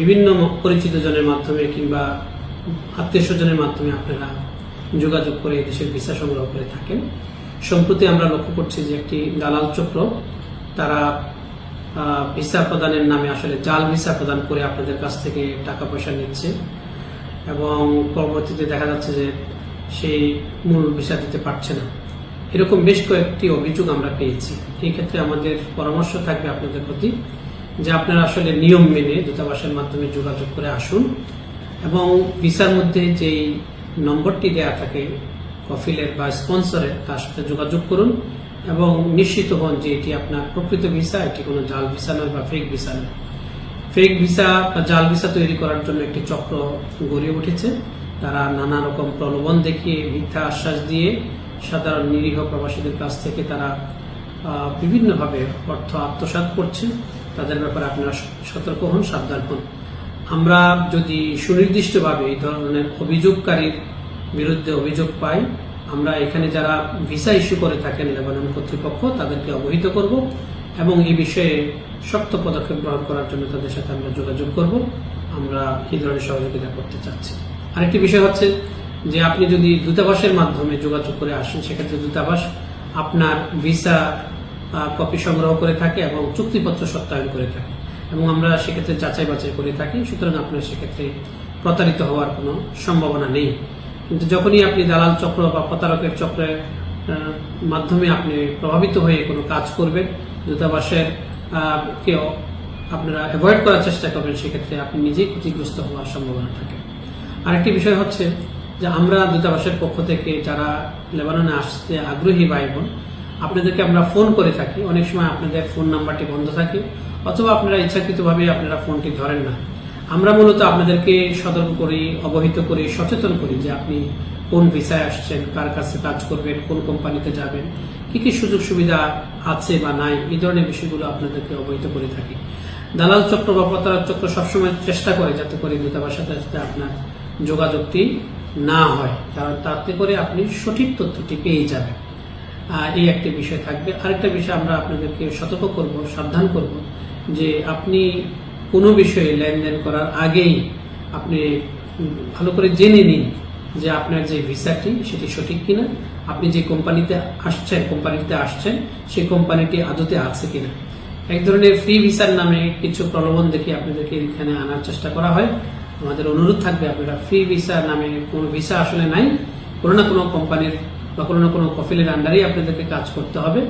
বিভিন্ন পরিচিত জনের মাধ্যমে কিংবা আত্মীয় স্বজনের মাধ্যমে আপনারা যোগাযোগ করে দেশের ভিসা সংগ্রহ করে থাকেন। সম্প্রতি আমরা লক্ষ্য করছি যে একটি দালাল চক্র, তারা ভিসা প্রদানের নামে আসলে জাল ভিসা প্রদান করে আপনাদের কাছ থেকে টাকা পয়সা নিচ্ছে এবং পরবর্তীতে দেখা যাচ্ছে যে সেই মূল ভিসা দিতে পারছে না। এরকম বেশ কয়েকটি অভিযোগ আমরা পেয়েছি। এই ক্ষেত্রে আমাদের পরামর্শ থাকবে আপনাদের প্রতি। যে আপনারা আসলে নিয়ম মেনে দূতাবাসের মাধ্যমে যোগাযোগ করে আসুন এবং ভিসার মধ্যে যেই নম্বরটি দেয়া থাকে কফিলের বা স্পন্সরের, তার সাথে যোগাযোগ করুন এবং নিশ্চিত হন যে এটি আপনার প্রকৃত ভিসা, এটি কোনো জাল ভিসা নয় বা ফেক ভিসা নয়। ফেক ভিসা বা জাল ভিসা তৈরি করার জন্য একটি চক্র গড়ে উঠেছে। তারা নানা রকম প্রলোভন দেখিয়ে, মিথ্যা আশ্বাস দিয়ে সাধারণ নিরীহ প্রবাসীদের কাছ থেকে তারা বিভিন্নভাবে অর্থ আত্মসাৎ করছে। তাদের ব্যাপারে আপনারা সতর্ক হন, সাবধান হন। আমরা যদি সুনির্দিষ্টভাবে এই ধরনের অভিযোগকারীর বিরুদ্ধে অভিযোগ পাই, আমরা এখানে যারা ভিসা ইস্যু করে থাকেন লেবানন কর্তৃপক্ষ, তাদেরকে অবহিত করব এবং এই বিষয়ে শক্ত পদক্ষেপ গ্রহণ করার জন্য তাদের সাথে আমরা যোগাযোগ করব। আমরা এই ধরনের সহযোগিতা করতে চাচ্ছি। আরেকটি বিষয় হচ্ছে যে আপনি যদি দূতাবাসের মাধ্যমে যোগাযোগ করে আসেন, সেক্ষেত্রে দূতাবাস আপনার ভিসা কপি সংগ্রহ করে থাকে এবং চুক্তিপত্র সত্যায়ন করে থাকে। এবং আমরা সেক্ষেত্রে যাচাই বাছাই করে থাকি সুতরাং আপনার সেক্ষেত্রে প্রতারিত হওয়ার কোনো সম্ভাবনা নেই। কিন্তু যখনই আপনি দালাল চক্র বা প্রতারকের চক্রের মাধ্যমে আপনি প্রভাবিত হয়ে কোনো কাজ করবেন দূতাবাসের আহ, কে আপনারা অ্যাভয়েড করার চেষ্টা করবেন সেক্ষেত্রে আপনি নিজেই ক্ষতিগ্রস্ত হওয়ার সম্ভাবনা থাকে। আরেকটি বিষয় হচ্ছে যে আমরা দূতাবাসের পক্ষ থেকে যারা লেবাননে আসতে আগ্রহী ভাই বোন আপনাদেরকে আমরা ফোন করে থাকি। অনেক সময় আপনাদের ফোন নাম্বারটি বন্ধ থাকে, অথবা আপনারা ইচ্ছাকৃতভাবে আপনারা ফোনটি ধরেন না। আমরা মূলত আপনাদেরকে সতর্ক করি, অবহিত করি, সচেতন করি যে আপনি কোন ভিসায় আসছেন, কার কাছে কাজ করবেন, কোন কোম্পানিতে যাবেন, কি কি সুযোগ সুবিধা আছে বা নাই, এই ধরনের বিষয়গুলো আপনাদেরকে অবহিত করে থাকি। দালাল চক্র বা প্রতারক চক্র সবসময় চেষ্টা করে যাতে করে দূতাবাসের সাথে আপনার যোগাযোগটি না হয়, কারণ তাতে করে আপনি সঠিক তথ্যটি পেয়ে যাবেন। এই একটি বিষয় থাকবে। আরেকটা বিষয় আমরা আপনাদেরকে সতর্ক করব, সাবধান করব যে আপনি কোনো বিষয়ে লেনদেন করার আগেই আপনি ভালো করে জেনে নিন যে আপনার যে ভিসাটি সেটি সঠিক কিনা। আপনি যে কোম্পানিতে আসছেন কোম্পানিতে আসছেন সেই কোম্পানিটি আদতে আছে কিনা। এক ধরনের ফ্রি ভিসার নামে কিছু প্রলোভন দেখে আপনাদেরকে এখানে আনার চেষ্টা করা হয়। আমাদের অনুরোধ থাকবে আপনারা ফ্রি ভিসা নামে কোনো ভিসা আসলে নাই, কোনো না কোনো কোম্পানির বা কোনো না কোনো কফিলের আন্ডারেই আপনাদেরকে কাজ করতে হবে।